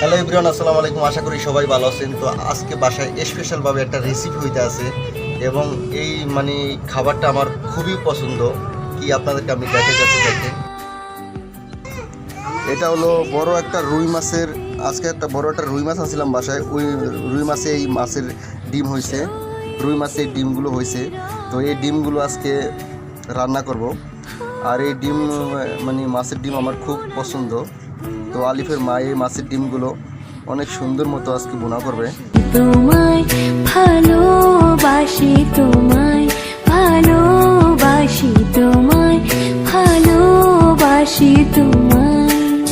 Hello everyone, আসসালামু আলাইকুম। আশা করি সবাই ভালো আছেন। তো আজকে বাসায় স্পেশালভাবে একটা রেসিপি হইতে আছে এবং এই মানে খাবারটা আমার খুবই পছন্দ। কি আপনাদেরকে আমি দেখে যাচ্ছি, দেখে। এটা হলো বড় একটা রুই মাছের, আজকে একটা বড় একটা রুই মাছ আনছিলাম বাসায়। ওই রুই মাছে এই মাছের ডিম হয়েছে রুই মাছের এই ডিমগুলো হয়েছে তো এই ডিমগুলো আজকে রান্না করব। আর এই ডিম মানে মাছের ডিম আমার খুব পছন্দ। তো আলিফের মা এই মাছের ডিমগুলো অনেক সুন্দর মতো আজকে বোনা করবে। তোমায় ভালোবাসি তোমায় ভালোবাসি তোমায় ভালোবাসি, তোমায়।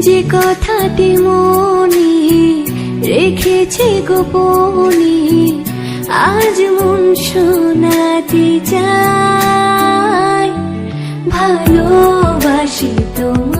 যে কথাটি মনে রেখেছে গোপনে, আজ মন শোনাতে চায়। ভালোবাসি তোমায়।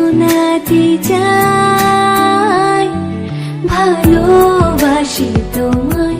ভালোবাসি তোমায়।